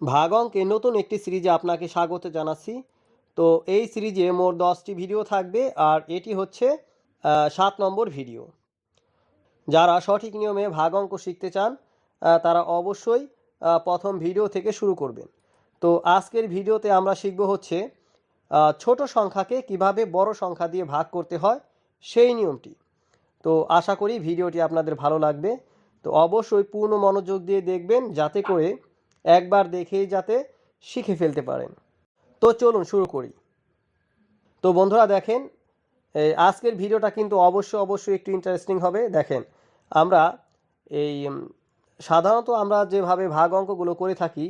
ভাগ অঙ্কে নতুন একটি সিরিজে আপনাকে স্বাগত জানাচ্ছি। তো এই সিরিজে মোট দশটি ভিডিও থাকবে আর এটি হচ্ছে সাত নম্বর ভিডিও। যারা সঠিক নিয়মে ভাগ অঙ্ক শিখতে চান তারা অবশ্যই প্রথম ভিডিও থেকে শুরু করবেন। তো আজকের ভিডিওতে আমরা শিখব হচ্ছে ছোট সংখ্যাকে কীভাবে বড় সংখ্যা দিয়ে ভাগ করতে হয় সেই নিয়মটি। তো আশা করি ভিডিওটি আপনাদের ভালো লাগবে। তো অবশ্যই পূর্ণ মনোযোগ দিয়ে দেখবেন, যাতে করে একবার দেখেই যাতে শিখে ফেলতে পারেন। তো চলুন, শুরু করি। তো বন্ধুরা, দেখেন আজকের ভিডিওটা কিন্তু অবশ্যই অবশ্যই একটু ইন্টারেস্টিং হবে। দেখেন, আমরা এই সাধারণত আমরা যেভাবে ভাগ অঙ্কগুলো করে থাকি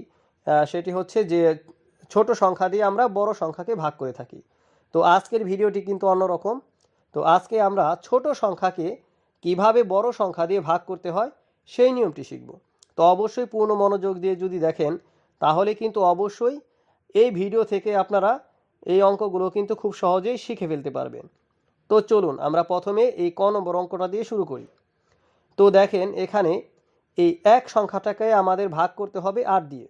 সেটি হচ্ছে যে ছোট সংখ্যা দিয়ে আমরা বড় সংখ্যাকে ভাগ করে থাকি। তো আজকের ভিডিওটি কিন্তু অন্যরকম। তো আজকে আমরা ছোট সংখ্যাকে কীভাবে বড় সংখ্যা দিয়ে ভাগ করতে হয়, সেই নিয়মটি শিখব। তো অবশ্যই পূর্ণ মনোযোগ দিয়ে যদি দেখেন, তাহলে কিন্তু অবশ্যই এই ভিডিও থেকে আপনারা এই অঙ্কগুলো কিন্তু খুব সহজেই শিখে ফেলতে পারবেন। তো চলুন আমরা প্রথমে এই ক নম্বর অঙ্কটা দিয়ে শুরু করি। তো দেখেন এখানে এই এক সংখ্যাটাকে আমাদের ভাগ করতে হবে আট দিয়ে।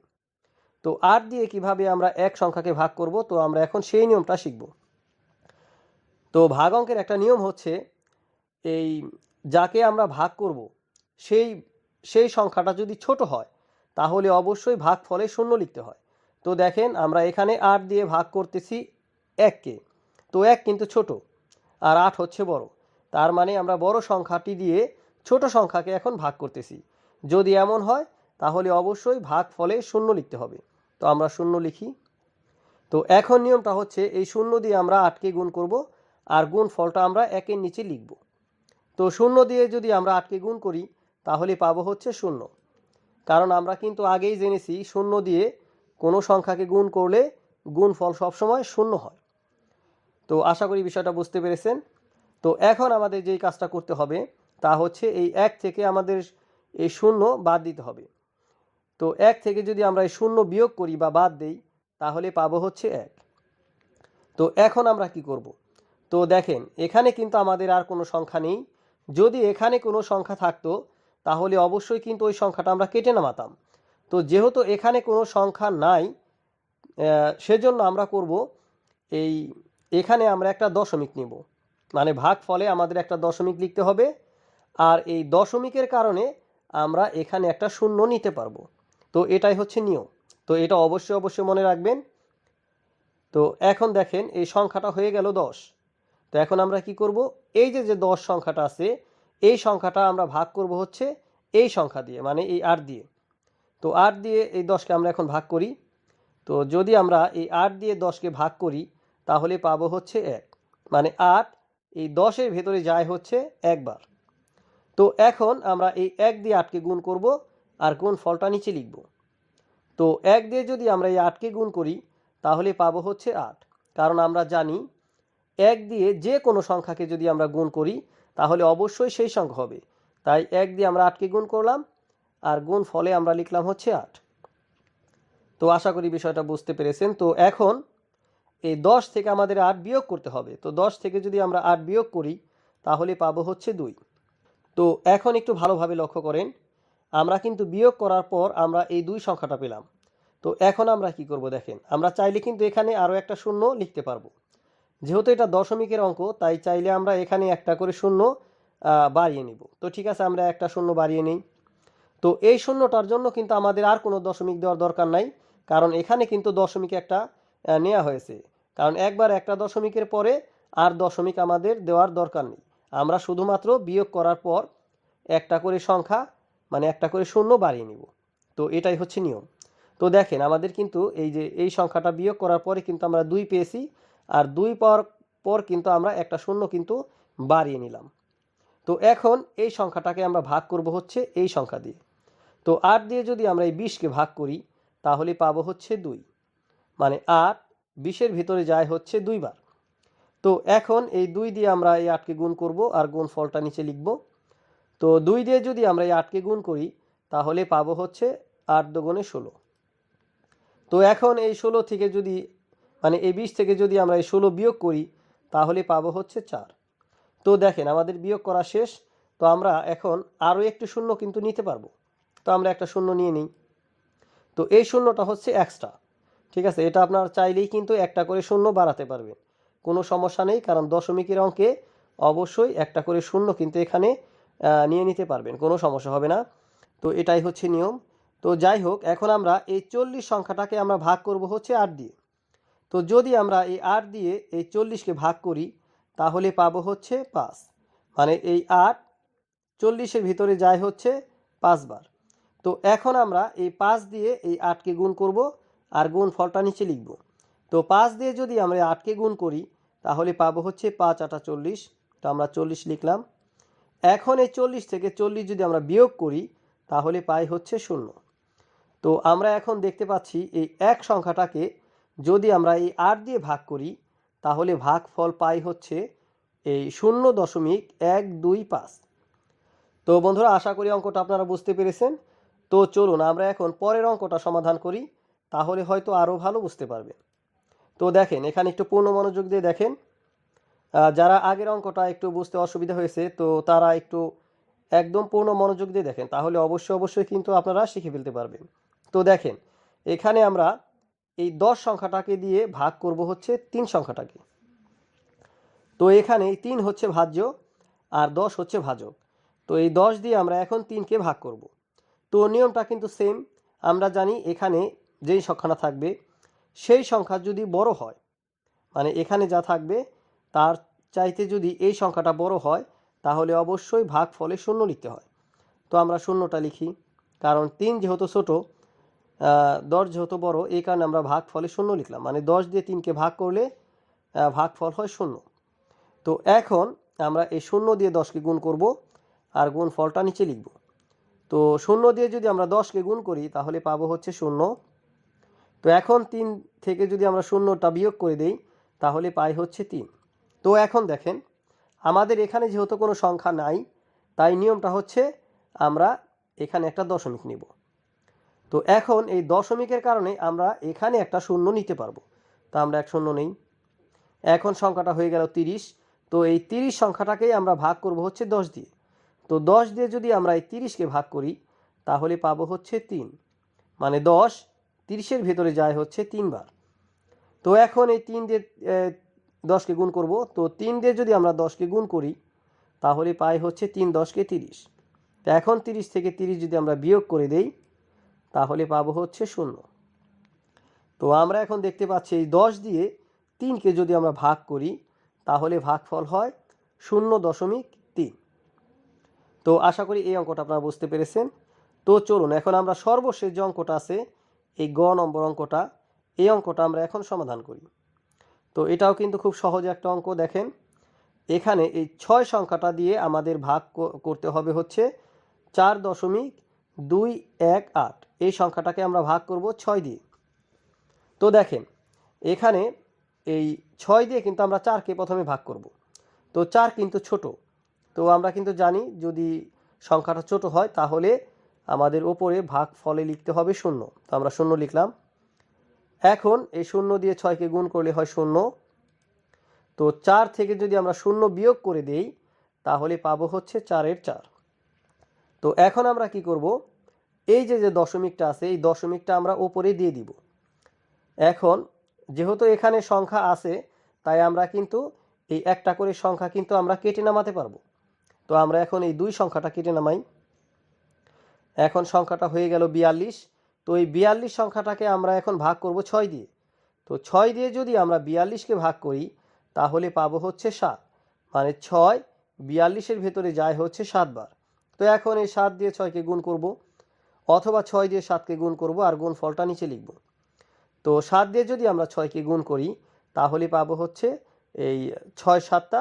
তো আট দিয়ে কীভাবে আমরা এক সংখ্যাকে ভাগ করব, তো আমরা এখন সেই নিয়মটা শিখব। তো ভাগ অঙ্কের একটা নিয়ম হচ্ছে, এই যাকে আমরা ভাগ করব, সেই সেই সংখ্যাটা যদি ছোট হয়, তাহলে অবশ্যই ভাগ ফলে শূন্য লিখতে হয়। তো দেখেন, আমরা এখানে আট দিয়ে ভাগ করতেছি এককে। তো এক কিন্তু ছোট, আর আট হচ্ছে বড়। তার মানে আমরা বড় সংখ্যাটি দিয়ে ছোট সংখ্যাকে এখন ভাগ করতেছি। যদি এমন হয়, তাহলে অবশ্যই ভাগ ফলে শূন্য লিখতে হবে। তো আমরা শূন্য লিখি। তো এখন নিয়মটা হচ্ছে, এই শূন্য দিয়ে আমরা আটকে গুণ করব, আর গুণ ফলটা আমরা একের নিচে লিখব। তো শূন্য দিয়ে যদি আমরা আটকে গুণ করি তাহলে পাবো হচ্ছে শূন্য। কারণ আমরা কিন্তু আগেই জেনেছি শূন্য দিয়ে কোনো সংখ্যাকে গুণ করলে গুণ ফল সবসময় শূন্য হয়। তো আশা করি বিষয়টা বুঝতে পেরেছেন। তো এখন আমাদের যেই কাজটা করতে হবে তা হচ্ছে এই এক থেকে আমাদের এই শূন্য বাদ দিতে হবে। তো এক থেকে যদি আমরা এই শূন্য বিয়োগ করি বা বাদ দেই, তাহলে পাবো হচ্ছে এক। তো এখন আমরা কি করব? তো দেখেন, এখানে কিন্তু আমাদের আর কোনো সংখ্যা নেই। যদি এখানে কোনো সংখ্যা থাকতো তাহলে অবশ্যই কিন্তু ওই সংখ্যাটা আমরা কেটে নামাতাম। তো যেহেতু এখানে কোনো সংখ্যা নাই সেজন্য আমরা করব এই, এখানে আমরা একটা দশমিক নিব। মানে ভাগ ফলে আমাদের একটা দশমিক লিখতে হবে, আর এই দশমিকের কারণে আমরা এখানে একটা শূন্য নিতে পারব। তো এটাই হচ্ছে নিয়ম। তো এটা অবশ্যই অবশ্যই মনে রাখবেন। তো এখন দেখেন এই সংখ্যাটা হয়ে গেল দশ। তো এখন আমরা কি করব? এই যে যে দশ সংখ্যাটা আছে এই সংখ্যাটা আমরা ভাগ করব হচ্ছে এই সংখ্যা দিয়ে মানে এই আট দিয়ে। তো আট দিয়ে এই দশকে আমরা এখন ভাগ করি। তো যদি আমরা এই আট দিয়ে দশকে ভাগ করি, তাহলে পাবো হচ্ছে এক। মানে আট এই দশের ভেতরে যায় হচ্ছে একবার। তো এখন আমরা এই এক দিয়ে আটকে গুণ করব আর কোন ফলটা নিচে লিখব। তো এক দিয়ে যদি আমরা এই আটকে গুণ করি, তাহলে পাবো হচ্ছে আট। কারণ আমরা জানি এক দিয়ে যে কোনো সংখ্যাকে যদি আমরা গুণ করি তাহলে অবশ্যই সেই সংখ্যা হবে। তাই এক দিয়ে আমরা আটকে গুণ করলাম, আর গুণ ফলে আমরা লিখলাম হচ্ছে আট। তো আশা করি বিষয়টা বুঝতে পেরেছেন। তো এখন এই দশ থেকে আমাদের আট বিয়োগ করতে হবে। তো দশ থেকে যদি আমরা আট বিয়োগ করি, তাহলে পাবো হচ্ছে দুই। তো এখন একটু ভালোভাবে লক্ষ্য করেন, আমরা কিন্তু বিয়োগ করার পর আমরা এই দুই সংখ্যাটা পেলাম। তো এখন আমরা কি করব দেখেন, আমরা চাইলে কিন্তু এখানে আরও একটা শূন্য লিখতে পারব। যেহেতু এটা দশমিকের অঙ্ক, তাই চাইলে আমরা এখানে একটা করে শূন্য বাড়িয়ে নিব। তো ঠিক আছে, আমরা একটা শূন্য বাড়িয়ে নিই। তো এই শূন্যটার জন্য কিন্তু আমাদের আর কোনো দশমিক দেওয়ার দরকার নাই, কারণ এখানে কিন্তু দশমিক একটা নেওয়া হয়েছে। কারণ একবার একটা দশমিকের পরে আর দশমিক আমাদের দেওয়ার দরকার নেই। আমরা শুধুমাত্র বিয়োগ করার পর একটা করে সংখ্যা মানে একটা করে শূন্য বাড়িয়ে নিব। তো এটাই হচ্ছে নিয়ম। তো দেখেন, আমাদের কিন্তু এই যে এই সংখ্যাটা বিয়োগ করার পরে কিন্তু আমরা দুই পেয়েছি আর দুই পর পর কিন্তু আমরা একটা শূন্য কিন্তু বাড়িয়ে নিলাম। তো এখন এই সংখ্যাটাকে আমরা ভাগ করব হচ্ছে এই সংখ্যা দিয়ে। তো আট দিয়ে যদি আমরা এই বিশকে ভাগ করি, তাহলে পাবো হচ্ছে দুই। মানে আট বিশের ভিতরে যায় হচ্ছে দুইবার তো এখন এই দুই দিয়ে আমরা এই আটকে গুণ করব আর গুণ ফলটা নিচে লিখব। তো দুই দিয়ে যদি আমরা এই আটকে গুণ করি, তাহলে পাবো হচ্ছে আট দুগুণে ষোলো। তো এখন এই ষোলো থেকে যদি মানে এই বিশ থেকে যদি আমরা এই ষোলো বিয়োগ করি, তাহলে পাবো হচ্ছে চার। তো দেখেন, আমাদের বিয়োগ করা শেষ। তো আমরা এখন আরও একটু শূন্য কিন্তু নিতে পারব। তো আমরা একটা শূন্য নিয়ে নিই। তো এই শূন্যটা হচ্ছে এক্সট্রা ঠিক আছে, এটা আপনার চাইলেই কিন্তু একটা করে শূন্য বাড়াতে পারবেন। কোনো সমস্যা নেই, কারণ দশমিকের অঙ্কে অবশ্যই একটা করে শূন্য কিন্তু এখানে নিয়ে নিতে পারবেন। কোনো সমস্যা হবে না। তো এটাই হচ্ছে নিয়ম। তো যাই হোক, এখন আমরা এই চল্লিশ সংখ্যাটাকে আমরা ভাগ করব হচ্ছে আট দিয়ে। তো যদি আমরা এই আট দিয়ে এই চল্লিশকে ভাগ করি, তাহলে পাবো হচ্ছে পাঁচ। মানে এই আট চল্লিশের ভিতরে যায় হচ্ছে পাঁচবার তো এখন আমরা এই পাঁচ দিয়ে এই আটকে গুণ করব আর গুণ ফলটা নিচে লিখব। তো পাঁচ দিয়ে যদি আমরা আটকে গুণ করি, তাহলে পাবো হচ্ছে পাঁচ আটা চল্লিশ। তো আমরা চল্লিশ লিখলাম। এখন এই চল্লিশ থেকে চল্লিশ যদি আমরা বিয়োগ করি, তাহলে পাই হচ্ছে শূন্য। তো আমরা এখন দেখতে পাচ্ছি এই এক সংখ্যাটাকে যদি আমরা এই আট দিয়ে ভাগ করি, তাহলে ভাগ ফল পাই হচ্ছে এই শূন্য দশমিক এক দুই পাঁচ। তো বন্ধুরা, আশা করি অঙ্কটা আপনারা বুঝতে পেরেছেন। তো চলুন, আমরা এখন পরের অঙ্কটা সমাধান করি, তাহলে হয়তো আরও ভালো বুঝতে পারবেন তো দেখেন, এখানে একটু পূর্ণ মনোযোগ দিয়ে দেখেন। যারা আগের অঙ্কটা একটু বুঝতে অসুবিধা হয়েছে, তো তারা একটু একদম পূর্ণ মনোযোগ দিয়ে দেখেন, তাহলে অবশ্যই অবশ্যই কিন্তু আপনারা শিখে ফেলতে পারবেন। তো দেখেন, এখানে আমরা এই দশ সংখ্যাটাকে দিয়ে ভাগ করব হচ্ছে তিন সংখ্যাটাকে। তো এখানে তিন হচ্ছে ভাজ্য আর দশ হচ্ছে ভাজক। তো এই দশ দিয়ে আমরা এখন তিনকে ভাগ করব। তো নিয়মটা কিন্তু সেম আমরা জানি এখানে যেই সংখ্যাটা থাকবে, সেই সংখ্যা যদি বড় হয় মানে এখানে যা থাকবে, তার চাইতে যদি এই সংখ্যাটা বড় হয়, তাহলে অবশ্যই ভাগ ফলে শূন্য লিখতে হয়। তো আমরা শূন্যটা লিখি, কারণ তিন যেহেতু ছোট দশ যেহেতু বড় এই কারণে আমরা ভাগ ফলে শূন্য লিখলাম। মানে দশ দিয়ে তিনকে ভাগ করলে আহ, ভাগফল হয় শূন্য। তো এখন আমরা এই শূন্য দিয়ে দশকে গুণ করব আর গুণ ফলটা নিচে লিখব। তো শূন্য দিয়ে যদি আমরা দশকে গুণ করি তাহলে পাবো হচ্ছে শূন্য। তো এখন তিন থেকে যদি আমরা শূন্যটা বিয়োগ করে দেই তাহলে পাই হচ্ছে তিন। তো এখন দেখেন আমাদের এখানে যেহেতু কোনো সংখ্যা নাই তাই নিয়মটা হচ্ছে আমরা এখানে একটা দশমিক নিব। তো এখন এই দশমিকের কারণে আমরা এখানে একটা শূন্য নিতে পারব। তা আমরা এক শূন্য নেই। এখন সংখ্যাটা হয়ে গেল তিরিশ। তো এই তিরিশ সংখ্যাটাকেই আমরা ভাগ করব হচ্ছে দশ দিয়ে। তো দশ দিয়ে যদি আমরা এই তিরিশকে ভাগ করি, তাহলে পাবো হচ্ছে তিন। মানে দশ তিরিশের ভেতরে যায় হচ্ছে তিনবার। তো এখন এই তিন দিয়ে দশকে গুণ করব। তো তিন দিয়ে যদি আমরা দশকে গুণ করি, তাহলে পাই হচ্ছে তিন দশকে তিরিশ। তো এখন তিরিশ থেকে তিরিশ যদি আমরা বিয়োগ করে দেই তাহলে পাবো হচ্ছে শূন্য। তো আমরা এখন দেখতে পাচ্ছি এই দশ দিয়ে তিনকে যদি আমরা ভাগ করি, তাহলে ভাগফল হয় শূন্য দশমিক তিন। তো আশা করি এই অঙ্কটা আপনারা বুঝতে পেরেছেন। তো চলুন, এখন আমরা সর্বশেষ যে অঙ্কটা আছে, এই গ নম্বর অঙ্কটা, এই অঙ্কটা আমরা এখন সমাধান করি। তো এটাও কিন্তু খুব সহজ একটা অঙ্ক, দেখেন। এখানে এই ছয় সংখ্যাটা দিয়ে আমাদের ভাগ করতে হবে হচ্ছে চার দশমিক দুই এক আট। এই সংখ্যাটাকে আমরা ভাগ করব ছয় দিয়ে। তো দেখেন, এখানে এই ছয় দিয়ে কিন্তু আমরা চারকে প্রথমে ভাগ করব। তো চার কিন্তু ছোট। তো আমরা কিন্তু জানি যদি সংখ্যাটা ছোট হয় তাহলে আমাদের ওপরে ভাগ ফলে লিখতে হবে শূন্য। তো আমরা শূন্য লিখলাম। এখন এই শূন্য দিয়ে ছয়কে গুণ করলে হয় শূন্য। তো চার থেকে যদি আমরা শূন্য বিয়োগ করে দেই, তাহলে পাবো হচ্ছে চারের চার। তো এখন আমরা কি করব? এই যে যে দশমিকটা আছে, এই দশমিকটা আমরা ওপরে দিয়ে দিব। এখন যেহেতু এখানে সংখ্যা আছে, তাই আমরা কিন্তু এই একটা করে সংখ্যা কিন্তু আমরা কেটে নামাতে পারব। তো আমরা এখন এই দুই সংখ্যাটা কেটে নামাই। এখন সংখ্যাটা হয়ে গেল বিয়াল্লিশ। তো এই বিয়াল্লিশ সংখ্যাটাকে আমরা এখন ভাগ করব ছয় দিয়ে। তো ছয় দিয়ে যদি আমরা বিয়াল্লিশকে ভাগ করি, তাহলে পাবো হচ্ছে সাত। মানে ছয় বিয়াল্লিশের ভেতরে যায় হচ্ছে সাতবার। তো এখন এই সাত দিয়ে ছয়কে গুণ করব। অথবা ছয় দিয়ে সাতকে গুণ করব আর গুণ ফলটা নিচে লিখব। তো সাত দিয়ে যদি আমরা ছয়কে গুণ করি, তাহলে পাবো হচ্ছে এই ছয় সাতটা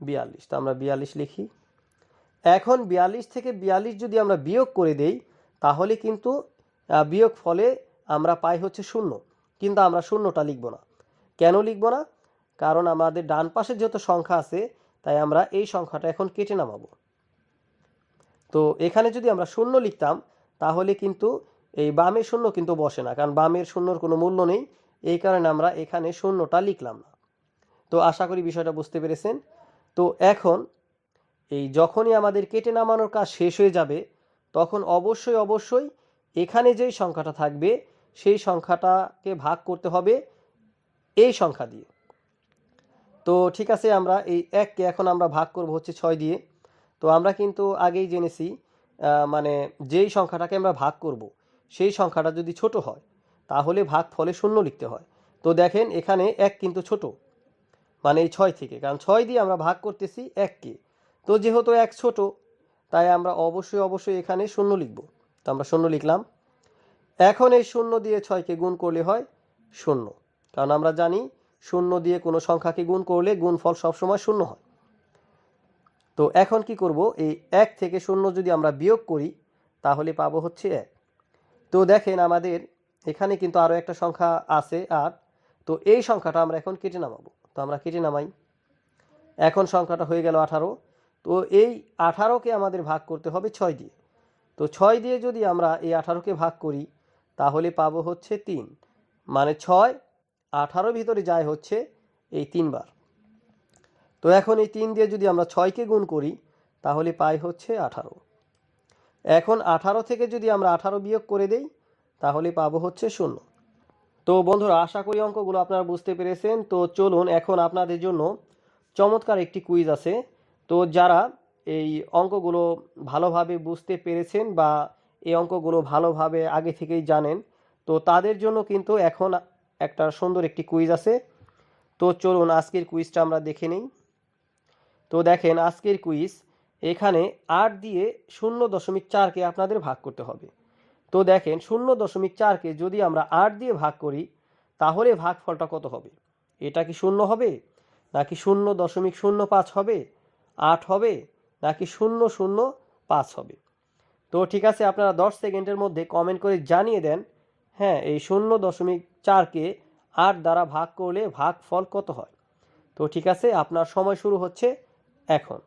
বিয়াল্লিশ। তো আমরা বিয়াল্লিশ লিখি। এখন বিয়াল্লিশ থেকে বিয়াল্লিশ যদি আমরা বিয়োগ করে দেই, তাহলে কিন্তু বিয়োগ ফলে আমরা পাই হচ্ছে শূন্য। কিন্তু আমরা শূন্যটা লিখব না। কেন লিখব না? কারণ আমাদের ডান পাশে যত সংখ্যা আছে, তাই আমরা এই সংখ্যাটা এখন কেটে নামাবো। তো এখানে যদি আমরা শূন্য লিখতাম তাহলে কিন্তু এই বামের শূন্য কিন্তু বসে না, কারণ বামের শূন্যর কোনো মূল্য নেই। এই কারণে আমরা এখানে শূন্যটা লিখলাম না। তো আশা করি বিষয়টা বুঝতে পেরেছেন। তো এখন এই যখনই আমাদের কেটে নামানোর কাজ শেষ হয়ে যাবে, তখন অবশ্যই অবশ্যই এখানে যেই সংখ্যাটা থাকবে, সেই সংখ্যাটাকে ভাগ করতে হবে এই সংখ্যা দিয়ে। তো ঠিক আছে, আমরা এই এককে এখন আমরা ভাগ করব হচ্ছে ছয় দিয়ে। তো আমরা কিন্তু আগেই জেনেছি মানে যেই সংখ্যাটাকে আমরা ভাগ করব, সেই সংখ্যাটা যদি ছোট হয়, তাহলে ভাগ ফলে শূন্য লিখতে হয়। তো দেখেন এখানে এক কিন্তু ছোট মানে এই ছয় থেকে, কারণ ছয় দিয়ে আমরা ভাগ করতেছি এককে। তো যেহেতু এক ছোট, তাই আমরা অবশ্যই অবশ্যই এখানে শূন্য লিখব। তো আমরা শূন্য লিখলাম। এখন এই শূন্য দিয়ে ছয়কে গুণ করলে হয় শূন্য, কারণ আমরা জানি শূন্য দিয়ে কোনো সংখ্যাকে গুণ করলে গুণফল সবসময় শূন্য হয়। তো এখন কি করব? এই এক থেকে শূন্য যদি আমরা বিয়োগ করি, তাহলে পাবো হচ্ছে এক। তো দেখেন আমাদের এখানে কিন্তু আরও একটা সংখ্যা আছে আট তো এই সংখ্যাটা আমরা এখন কেটে নামাবো। তো আমরা কেটে নামাই। এখন সংখ্যাটা হয়ে গেল আঠারো। তো এই আঠারোকে আমাদের ভাগ করতে হবে ছয় দিয়ে। তো ছয় দিয়ে যদি আমরা এই আঠারোকে ভাগ করি, তাহলে পাবো হচ্ছে তিন। মানে ছয় আঠারো ভিতরে যায় হচ্ছে এই তিনবার। তো এখন এই তিন দিয়ে যদি আমরা ছয়কে গুণ করি, তাহলে পাই হচ্ছে আঠারো। এখন আঠারো থেকে যদি আমরা আঠারো বিয়োগ করে দেই, তাহলে পাবো হচ্ছে শূন্য। তো বন্ধুরা, আশা করি অঙ্কগুলো আপনারা বুঝতে পেরেছেন। তো চলুন, এখন আপনাদের জন্য চমৎকার একটি কুইজ আছে। তো যারা এই অঙ্কগুলো ভালোভাবে বুঝতে পেরেছেন বা এই অঙ্কগুলো ভালোভাবে আগে থেকেই জানেন, তো তাদের জন্য কিন্তু এখন একটা সুন্দর একটি কুইজ আছে। তো চলুন, আজকের কুইজটা আমরা দেখে নিই। তো দেখেন আজকের কুইজ এখানে আট দিয়ে শূন্য দশমিক চারকে আপনাদের ভাগ করতে হবে। তো দেখেন শূন্য দশমিক চারকে যদি আমরা আট দিয়ে ভাগ করি, তাহলে ভাগফলটা কত হবে? এটা কি শূন্য হবে? নাকি শূন্য দশমিক শূন্য পাঁচ হবে? আট হবে? নাকি শূন্য শূন্য পাঁচ হবে? তো ঠিক আছে, আপনারা দশ সেকেন্ডের মধ্যে কমেন্ট করে জানিয়ে দেন হ্যাঁ এই শূন্য দশমিক চারকে আট দ্বারা ভাগ করলে ভাগফল কত হয়? তো ঠিক আছে, আপনার সময় শুরু হচ্ছে। এখন।